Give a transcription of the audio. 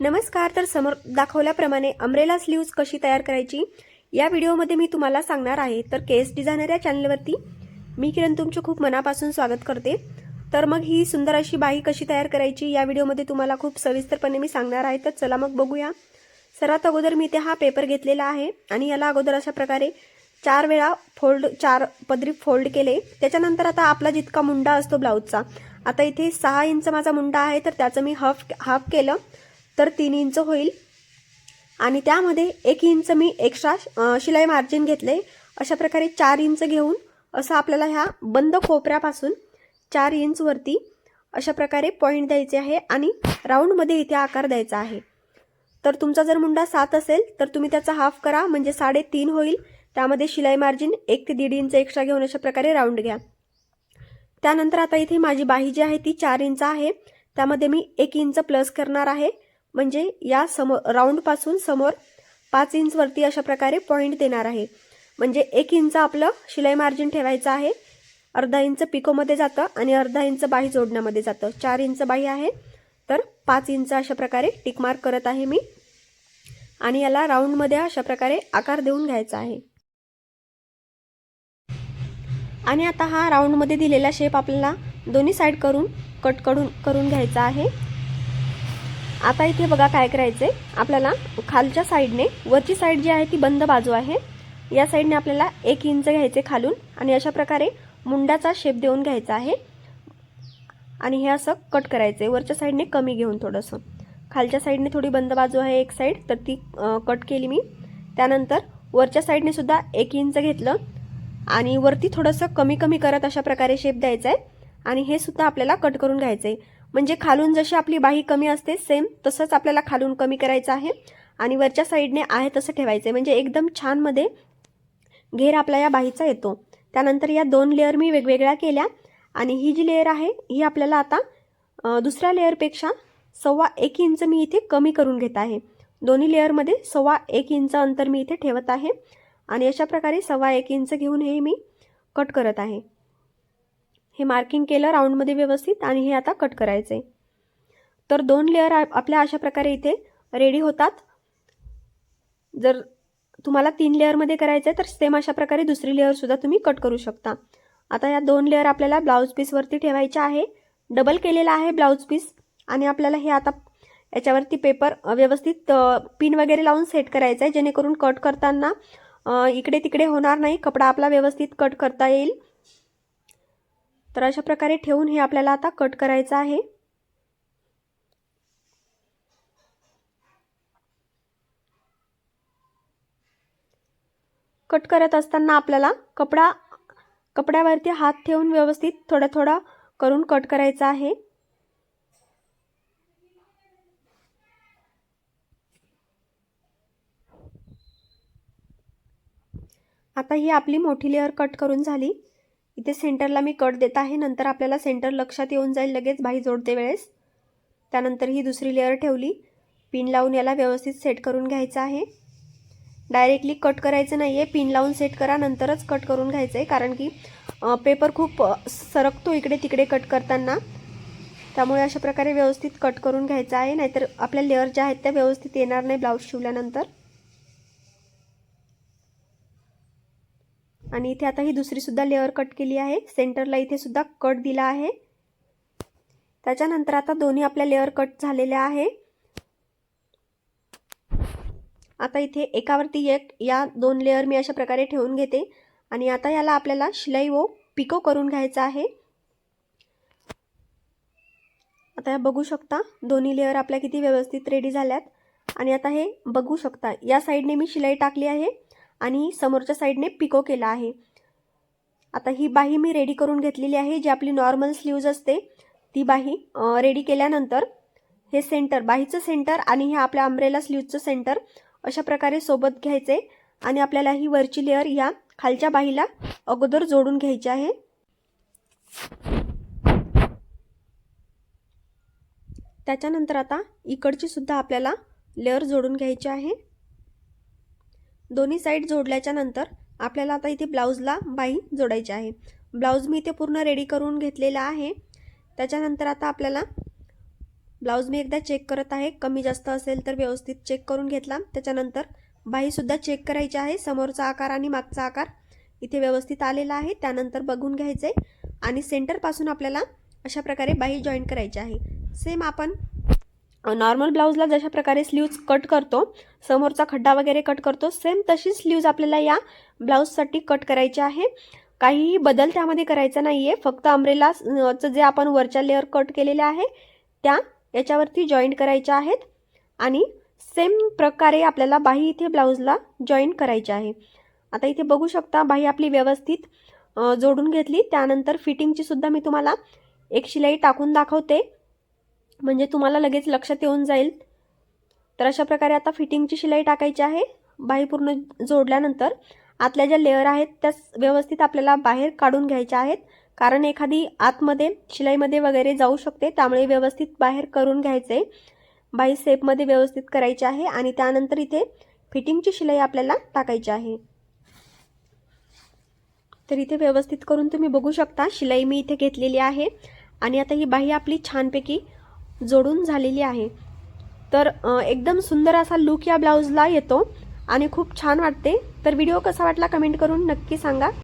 नमस्कार तर समोर दाखवल्याप्रमाणे अमरेला स्लीव्ज कशी तयार करायची? या व्हिडिओमध्ये मी तुम्हाला सांगणार आहे. तर केस डिझायनर या चॅनलवरती मी किरण तुमचे खूप मनापासून स्वागत करते. तर मग ही सुंदर अशी बाही कशी तयार करायची या व्हिडिओमध्ये तुम्हाला खूप सविस्तरपणे मी सांगणार आहे. तर चला मग बघूया. सर्वात अगोदर मी इथे हा पेपर घेतलेला आहे आणि याला अगोदर अशा प्रकारे चार वेळा फोल्ड चार पदरी फोल्ड केले. त्याच्यानंतर आता आपला जितका मुंडा असतो ब्लाऊजचा आता इथे सहा इंच माझा मुंडा आहे तर त्याचं मी हाफ हाफ केलं. तर तीन इंच होईल. आणि त्यामध्ये एक इंच मी एक्स्ट्रा शिलाई मार्जिन घेतले. अशा प्रकारे चार इंच घेऊन असं आपल्याला ह्या बंद कोपऱ्यापासून चार इंचवरती अशा प्रकारे पॉईंट द्यायचे आहे आणि राऊंडमध्ये इथे आकार द्यायचा आहे. तर तुमचा जर मुंडा सात असेल तर तुम्ही त्याचा हाफ करा म्हणजे साडेतीन होईल. त्यामध्ये शिलाई मार्जिन एक ते दीड इंच एक्स्ट्रा घेऊन अशा प्रकारे राऊंड घ्या. त्यानंतर आता इथे माझी बाही जी आहे ती चार इंच आहे. त्यामध्ये मी एक इंच प्लस करणार आहे. म्हणजे या समोर राऊंडपासून समोर पाच इंचवरती अशा प्रकारे पॉईंट देणार आहे. म्हणजे एक इंच आपलं शिलाई मार्जिन ठेवायचं आहे. अर्धा इंच पिकोमध्ये जातं आणि अर्धा इंच बाही जोडण्यामध्ये जातं. चार इंच बाही आहे. तर पाच इंच अशा प्रकारे टिकमार्क करत आहे मी. आणि याला राऊंडमध्ये अशा प्रकारे आकार देऊन घ्यायचा आहे. आणि आता हा राऊंडमध्ये दिलेला शेप आपल्याला दोन्ही साईड करून कट करून करून घ्यायचा आहे. आता इथे बघा काय करायचंय. आपल्याला खालच्या साईडने वरची साईड जी आहे ती बंद बाजू आहे. या साईडने आपल्याला एक इंच घ्यायचे खालून आणि अशा प्रकारे मुंडाचा शेप देऊन घ्यायचा आहे. आणि हे असं कट करायचं आहे वरच्या साईडने कमी घेऊन थोडंसं. खालच्या साईडने थोडी बंद बाजू आहे एक साईड तर ती कट केली मी. त्यानंतर वरच्या साईडने सुद्धा एक इंच घेतलं आणि वरती थोडंसं कमी कमी करत अशा प्रकारे शेप द्यायचा आहे आणि हे सुद्धा आपल्याला कट करून घ्यायचं आहे म्हणजे खालून जशी आपली बाही कमी असते सेम तसंच आपल्याला खालून कमी करायचं आहे. आणि वरच्या साईडने आहे तसं ठेवायचं आहे म्हणजे एकदम छानमध्ये घेर आपला या बाहीचा येतो. त्यानंतर या दोन लेअर मी वेगवेगळ्या केल्या. आणि ही जी लेअर आहे ही आपल्याला आता दुसऱ्या लेअरपेक्षा सव्वा एक इंच मी इथे कमी करून घेत आहे. दोन्ही लेअरमध्ये सव्वा एक इंच अंतर मी इथे ठेवत आहे. आणि अशा प्रकारे सव्वा एक इंच घेऊन हे मी कट करत आहे. हे मार्किंग केलं राऊंडमध्ये व्यवस्थित आणि हे आता कट करायचं आहे तर दोन लेअर आपल्या अशा प्रकारे इथे रेडी होतात. जर तुम्हाला तीन लेअरमध्ये करायचं आहे तर सेम अशा प्रकारे दुसरी लेअरसुद्धा तुम्ही कट करू शकता. आता या दोन लेअर आपल्याला ब्लाऊज पीसवरती ठेवायच्या आहे. डबल केलेला आहे ब्लाऊज पीस आणि आपल्याला हे आता याच्यावरती पेपर व्यवस्थित पिन वगैरे लावून सेट करायचं आहे जेणेकरून कट करताना इकडे तिकडे होणार नाही. कपडा आपला व्यवस्थित कट करता येईल. तर अशा प्रकारे ठेवून हे आपल्याला आता कट करायचं आहे. कट करत असताना आपल्याला कपडा कपड्यावरती हात ठेवून व्यवस्थित थोडा थोडा करून कट करायचा आहे. आता ही आपली मोठी लेअर कट करून झाली. इथे सेंटरला मी कट देत आहे. नंतर आपल्याला सेंटर लक्षात येऊन जाईल लगेच बाही जोडते वेळेस. त्यानंतर ही दुसरी लेअर ठेवली. पिन लावून याला व्यवस्थित सेट करून घ्यायचं आहे. डायरेक्टली कट करायचं नाही आहे पिन लावून सेट करा नंतरच कट करून घ्यायचं आहे कारण की पेपर खूप सरकतो इकडे तिकडे कट करताना. त्यामुळे अशा प्रकारे व्यवस्थित कट करून घ्यायचं आहे. नाहीतर आपल्या लेअर ज्या आहेत त्या व्यवस्थित येणार नाही ब्लाऊज शिवल्यानंतर. आणि इथे आता ही दुसरी सुद्धा लेअर कट केली आहे. सेंटरला इथे सुद्धा कट दिला आहे. त्याच्यानंतर आता दोन्ही आपल्या लेअर कट झालेल्या आहे. आता इथे एकावरती एक या दोन लेअर मी अशा प्रकारे ठेवून घेते. आणि आता याला आपल्याला शिलाई व पिको करून घ्यायचा आहे. आता या बघू शकता दोन्ही लेअर आपल्या किती व्यवस्थित रेडी झाल्यात. आणि आता हे बघू शकता या साईडने मी शिलाई टाकली आहे. आणि समोरच्या साईडने पिको केला आहे. आता ही बाही मी रेडी करून घेतलेली आहे. जी आपली नॉर्मल स्लीव्ज असते ती बाही रेडी केल्यानंतर हे सेंटर बाहीचं सेंटर आणि हे आपल्या अम्ब्रेला स्लीवचं सेंटर अशा प्रकारे सोबत घ्यायचे आणि आपल्याला ही वरची लेअर या खालच्या बाहीला अगोदर जोडून घ्यायची आहे. त्याच्यानंतर आता इकडची सुद्धा आपल्याला लेअर जोडून घ्यायची आहे. दोन्ही साईड जोडल्याच्या नंतर आपल्याला आता इथे ब्लाऊजला बाही जोडायची आहे. ब्लाऊज मी इथे पूर्ण रेडी करून घेतलेला आहे. त्याच्यानंतर आता आपल्याला ब्लाऊज मी एकदा चेक करत आहे. कमी जास्त असेल तर व्यवस्थित चेक करून घेतला. त्याच्यानंतर बाहीसुद्धा चेक करायची आहे. समोरचा आकार आणि मागचा आकार इथे व्यवस्थित आलेला आहे. त्यानंतर बघून घ्यायचे आणि सेंटरपासून आपल्याला अशा प्रकारे बाही जॉईन करायची आहे. सेम आपण नॉर्मल ब्लाऊजला जशा प्रकारे स्लीव्ज कट करतो समोरचा खड्डा वगैरे कट करतो सेम तशी स्लीव्ज आपल्याला या ब्लाऊजसाठी कट करायची आहे. काहीही बदल त्यामध्ये करायचा नाही आहे फक्त अम्ब्रेलाचं जे आपण वरच्या लेअर कट केलेले आहे त्या याच्यावरती जॉईंट करायच्या आहेत. आणि सेम प्रकारे आपल्याला बाही इथे ब्लाऊजला जॉईन करायची आहे. आता इथे बघू शकता बाही आपली व्यवस्थित जोडून घेतली. त्यानंतर फिटिंगची सुद्धा मी तुम्हाला एक शिलाई टाकून दाखवते. म्हणजे तुम्हाला लगेच लक्षात येऊन जाईल. तर अशा प्रकारे आता फिटिंगची शिलाई टाकायची आहे. बाही पूर्ण जोडल्यानंतर आतल्या ज्या लेअर आहेत त्या व्यवस्थित आपल्याला बाहेर काढून घ्यायच्या आहेत. कारण एखादी आतमध्ये शिलाईमध्ये वगैरे जाऊ शकते त्यामुळे व्यवस्थित बाहेर करून घ्यायचे. बाही सेपमध्ये व्यवस्थित करायची आहे आणि त्यानंतर इथे फिटिंगची शिलाई आपल्याला टाकायची आहे. तर इथे व्यवस्थित करून तुम्ही बघू शकता शिलाई मी इथे घेतलेली आहे. आणि आता ही बाही आपली छानपैकी जोडून झालेली आहे. तर एकदम सुंदर असा लुक या ब्लाऊजला येतो आणि खूप छान वाटते. तर व्हिडिओ कसा वाटला कमेंट करून नक्की सांगा.